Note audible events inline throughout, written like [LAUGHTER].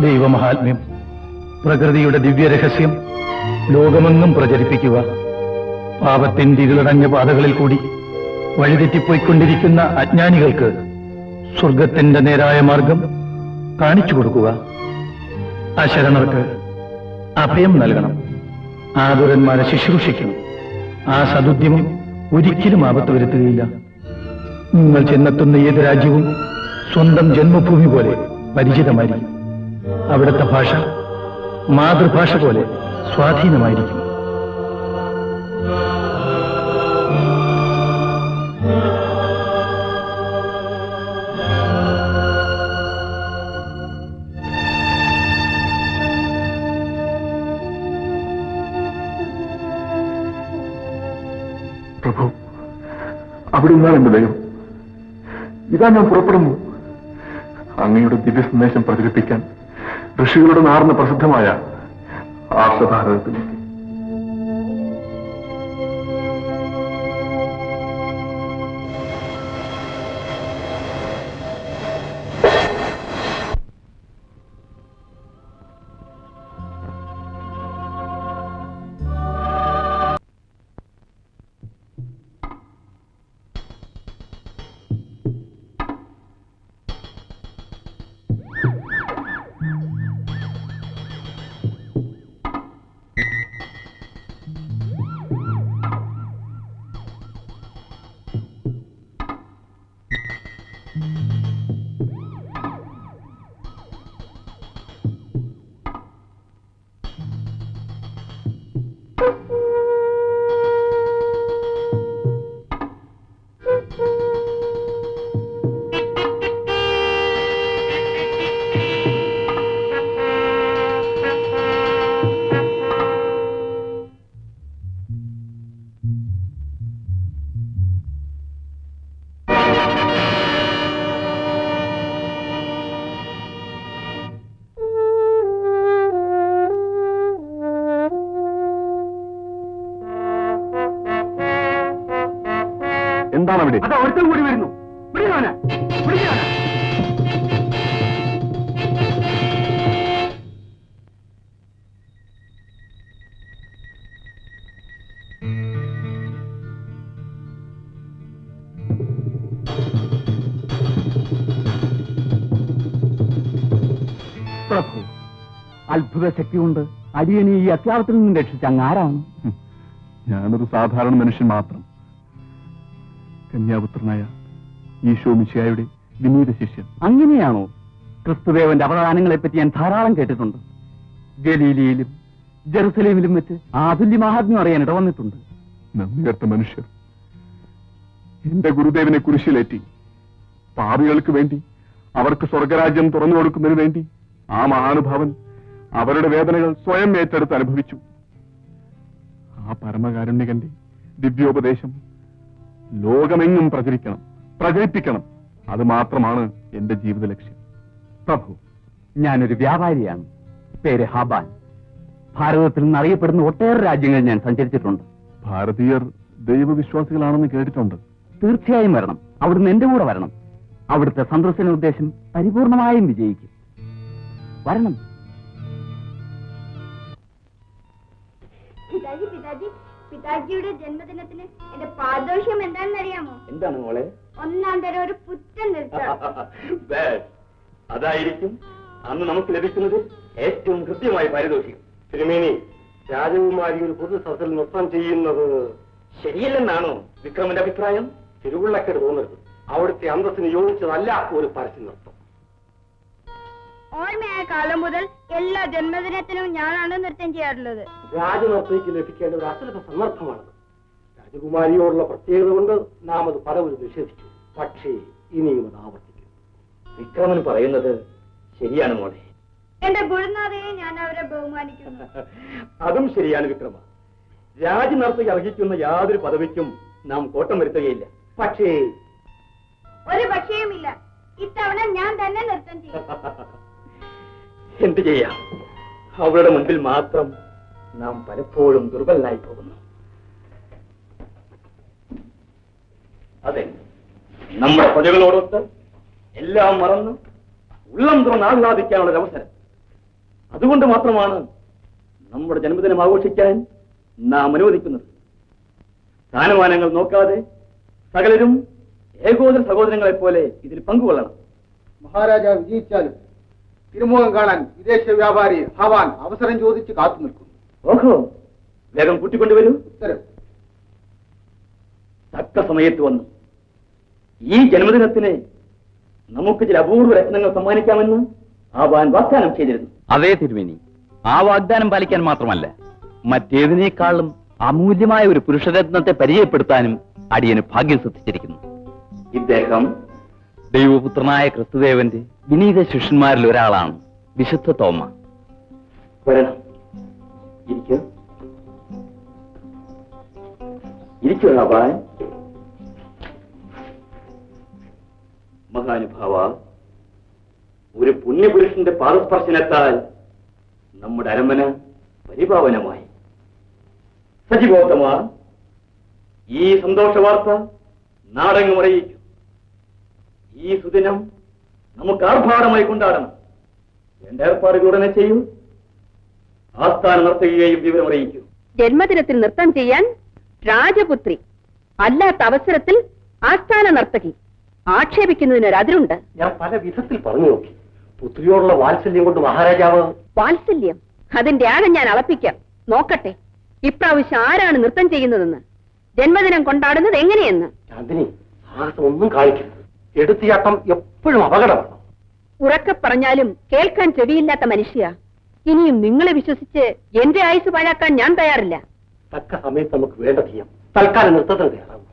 മഹാത്മ്യം പ്രകൃതിയുടെ ദിവ്യരഹസ്യം ലോകമെന്നും പ്രചരിപ്പിക്കുക. പാപത്തിന്റെ ഇരുളടഞ്ഞ പാതകളിൽ കൂടി വഴിതെറ്റിപ്പോയിക്കൊണ്ടിരിക്കുന്ന അജ്ഞാനികൾക്ക് സ്വർഗത്തിന്റെ നേരായ മാർഗം കാണിച്ചു കൊടുക്കുക. അശരണർക്ക് അഭയം നൽകണം. ആതുരന്മാരെ ശുശ്രൂഷിക്കണം. ആ സതുദ്യമം ഒരിക്കലും ആപത്ത് വരുത്തുകയില്ല. നിങ്ങൾ ചെന്നെത്തുന്ന ഏത് രാജ്യവും സ്വന്തം ജന്മഭൂമി പോലെ പരിചിതമായിരിക്കും. അവിടുത്തെ ഭാഷ മാതൃഭാഷ പോലെ സ്വാധീനമായിരിക്കും പ്രഭു അവിടെ നിന്നാണ് എന്റെ ദൈവം. ഇതാ ഞാൻ പുറപ്പെടുന്നു. അങ്ങയുടെ ദിവ്യ സന്ദേശം പ്രചരിപ്പിക്കാൻ ഋഷികളുടെ നാർന്ന പ്രസിദ്ധമായ ആർഷഭാരതത്തിലേക്ക് Mm-hmm. അവിടെ. അതാ ഒരുത്തം കൂടി വരുന്നു. പിടിക്കാനാ പിടിക്കാനാ പ്രഭു അത്ഭുത ശക്തി കൊണ്ട് അടിയനെ ഈ അത്യാവത്തിൽ നിന്നും രക്ഷിച്ച അങ്ങാരാണ് ഞാനൊരു സാധാരണ മനുഷ്യൻ മാത്രം. കന്യാപുത്രനായ ഈശോ മിശിയായുടെ വിനീത ശിഷ്യൻ. അങ്ങനെയാണോ ക്രിസ്തുദേവന്റെ അവദാനങ്ങളെ പറ്റി ഞാൻ ധാരാളം കേട്ടിട്ടുണ്ട്. ഗലീലിയിലും ജെറുസലേമിലും വെച്ച് ആതുല്യ മഹാത്മ്യം അറിയാൻ ഇടവന്നിട്ടുണ്ട്. നന്ദികെട്ട മനുഷ്യർ. എന്റെ ഗുരുദേവനെ കുരിശിലേറ്റി പാപികൾക്ക് വേണ്ടി അവർക്ക് സ്വർഗരാജ്യം തുറന്നു കൊടുക്കുന്നതിന് വേണ്ടി ആ മഹാനുഭാവൻ അവരുടെ വേദനകൾ സ്വയം ഏറ്റെടുത്ത് അനുഭവിച്ചു. ആ പരമകാരുണ്യകന്റെ ദിവ്യോപദേശം ലോകമെങ്ങും പ്രചരിക്കണം പ്രചരിപ്പിക്കണം. അത് മാത്രമാണ് എന്റെ ജീവിത ലക്ഷ്യം. പ്രഭു ഞാനൊരു വ്യാപാരിയാണ്. പേര് ഹാബാൻ. ഭാരതത്തിൽ നിന്ന് അറിയപ്പെടുന്ന ഒട്ടേറെ രാജ്യങ്ങൾ ഞാൻ സഞ്ചരിച്ചിട്ടുണ്ട്. ഭാരതീയർ ദൈവവിശ്വാസികളാണെന്ന് കേട്ടിട്ടുണ്ട്. തീർച്ചയായും വരണം. അവിടുന്ന് എന്റെ കൂടെ വരണം. അവിടുത്തെ സന്ദർശന ഉദ്ദേശം പരിപൂർണമായും വിജയിക്കും. വരണം. പിതാജി പിതാജി. പിതാജിയുടെ ജന്മദിനത്തിന് എന്റെ പാദോഷ്യം എന്താണെന്ന് അറിയാമോ എന്താണ് മോളെ? ഒന്നാം തരം ഒരു പുത്തൻ [LAUGHS] അതായിരിക്കും അന്ന് നമുക്ക് ലഭിക്കുന്നത് ഏറ്റവും കൃത്യമായ പാരിതോഷികം. തിരുമേനി രാജകുമാരി ഒരു പൊതു സദസ്സിൽ നൃത്തം ചെയ്യുന്നത് ശരിയല്ലെന്നാണോ വിക്രമന്റെ അഭിപ്രായം? തിരുവുള്ളക്കേട് തോന്നരുത്. അവിടുത്തെ അന്തസ്സിന് യോജിച്ചതല്ല ഒരു പരസ്യ നൃത്തം. ഓർമ്മയായ കാലം മുതൽ എല്ലാ ജന്മദിനത്തിനും ഞാനാണ് നൃത്തം ചെയ്യാറുള്ളത്. രാജനർത്തയ്ക്ക് ലഭിക്കേണ്ട ഒരു അസുലഭ സന്ദർഭമാണത്. രാജകുമാരിയോടുള്ള പ്രത്യേകത കൊണ്ട് നാം അത് പലവരും നിഷേധിച്ചു. പക്ഷേ ഇനിയും അത് ആവർത്തിക്കും. വിക്രമൻ പറയുന്നത് ശരിയാണ് മോളെ. എന്റെ ഗുരുനാഥയെ ഞാൻ അവരെ ബഹുമാനിക്കുന്നു. [LAUGHS] അതും ശരിയാണ് വിക്രമ. രാജനർത്തകി അർഹിക്കുന്ന യാതൊരു പദവിക്കും നാം കോട്ടം വരുത്തുകയില്ല. പക്ഷേ ഒരു പക്ഷേയുമില്ല. ഇത്തവണ ഞാൻ തന്നെ നൃത്തം ചെയ്യും. [LAUGHS] എന്ത് ചെയ്യാം? അവളുടെ മുൻപിൽ മാത്രം നാം പലപ്പോഴും ദുർബലനായി പോകുന്നു. അതെ നമ്മുടെ പ്രജകളോടൊത്ത് എല്ലാം മറന്ന് ഉള്ളം തുറന്ന് ആഹ്ലാദിക്കാനുള്ള അവസരം. അതുകൊണ്ട് മാത്രമാണ് നമ്മുടെ ജന്മദിനം ആഘോഷിക്കാൻ നാം അനുവദിക്കുന്നത്. സ്ഥാനമാനങ്ങൾ നോക്കാതെ സകലരും ഏകോദര സഹോദരങ്ങളെ പോലെ ഇതിൽ പങ്കുകൊള്ളണം. മഹാരാജ വിജയിച്ചാലും തിരുമുഖം കാണാൻ വിദേശ വ്യാപാരി ഹവാൻ അവസരം ചോദിച്ച് കാത്തു നിൽക്കുന്നു. ഓഹോ വേഗം കൂട്ടിക്കൊണ്ടുവരൂ ഉത്തരം. തക്ക സമയത്ത് വന്നു. ഈ ജന്മദിനത്തിന് നമുക്ക് ചില അപൂർവ രത്നങ്ങൾ സമ്മാനിക്കാമെന്ന് ആവാൻ വാഗ്ദാനം ചെയ്തിരുന്നു. അതേ തിരുമേനി ആ വാഗ്ദാനം പാലിക്കാൻ മാത്രമല്ല മറ്റേതിനേക്കാളും അമൂല്യമായ ഒരു പുരുഷരത്നത്തെ പരിചയപ്പെടുത്താനും അടിയന് ഭാഗ്യം സിദ്ധിച്ചിരിക്കുന്നു ഇദ്ദേഹം ദൈവപുത്രനായ ക്രിസ്തുദേവന്റെ വിനീത ശിഷ്യന്മാരിൽ ഒരാളാണ് വിശുദ്ധ തോമ. മഹാനുഭാവ ഒരു പുണ്യപുരുഷന്റെ പാദസ്പർശനത്താൽ നമ്മുടെ അരമന പരിപാവനമായി. സജീവോത്തമ ഈ സന്തോഷ വാർത്ത നാടെങ്ങും അറിയിക്കും. ഈ സുദിനം നമുക്ക് ആർഭാടമായി കൊണ്ടാടണം. വേണ്ട ഏർപ്പാടുകൾ ഉടനെ ചെയ്യും. ആസ്ഥാനം നടത്തുകയും വിവരം അറിയിക്കും. ജന്മദിനത്തിൽ നൃത്തം ചെയ്യാൻ രാജപുത്രി അല്ലാത്ത അവസരത്തിൽ ആസ്ഥാന നർത്തകി. ആക്ഷേപിക്കുന്നതിന് ഒരതിരുണ്ട് ഞാൻ പല വിധത്തിൽ പറഞ്ഞു നോക്കി. പുത്രിയോടുള്ള വാത്സല്യം കൊണ്ട് മഹാരാജാവ്. വാത്സല്യം. അതിന്റെ ആഴം ഞാൻ അളപ്പിക്കാം. നോക്കട്ടെ ഇപ്രാവശ്യം ആരാണ് നൃത്തം ചെയ്യുന്നതെന്ന്? ജന്മദിനം കൊണ്ടാടുന്നത് എങ്ങനെയെന്ന്? ചാന്ദിനി സാഹസം ഒന്നും കാണിക്കരുത്. എടുത്തിയാട്ടം എപ്പോഴും അപകടമാണ്. ഉറക്കെ പറഞ്ഞാലും കേൾക്കാൻ ചെവിയില്ലാത്ത മനുഷ്യ. ഇനിയും നിങ്ങളെ വിശ്വസിച്ച് എന്റെ ആയുസ് പാഴാക്കാൻ ഞാൻ തയ്യാറില്ല. തക്ക സമയത്ത് നമുക്ക് വേണ്ട ചെയ്യാം തൽക്കാലം തയ്യാറാവും.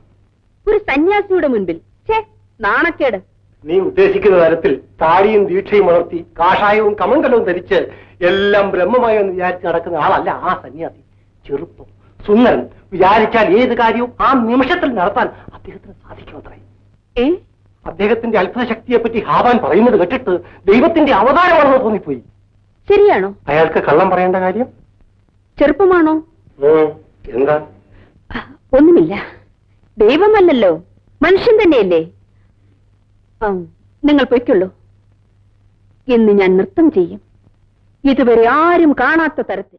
ഒരു സന്യാസിയുടെ മുൻപിൽ. ഛേ നാണക്കേട്. നീ ഉദ്ദേശിക്കുന്ന തരത്തിൽ താടിയും ദീക്ഷയും വളർത്തി കാഷായവും കമങ്കലവും ധരിച്ച് എല്ലാം ബ്രഹ്മമായി എന്ന് വിചാരിച്ച് നടക്കുന്ന ആളല്ല ആ സന്യാസി. ചെറുപ്പം സുന്ദരൻ. വിചാരിച്ചാൽ ഏത് കാര്യവും ആ നിമിഷത്തിൽ നടത്താൻ അദ്ദേഹത്തിന് സാധിക്കുമത്രേ. ഏ? അദ്ദേഹത്തിന്റെ അത്ഭുത ശക്തിയെ പറ്റി ഹാവാൻ പറയുന്നത് കേട്ടിട്ട് ദൈവത്തിന്റെ അവതാരമാണെന്ന് തോന്നിപ്പോയി. ശരിയാണോ? അയാൾക്ക് കള്ളം പറയേണ്ട കാര്യം? ചെറുപ്പമാണോ? എന്താ? ഒന്നുമില്ല. ദൈവമല്ലല്ലോ മനുഷ്യൻ തന്നെയല്ലേ? നിങ്ങൾ പൊയ്ക്കുള്ളൂ. ഇന്ന് ഞാൻ നൃത്തം ചെയ്യും. ഇതുവരെ ആരും കാണാത്ത തരത്തിൽ.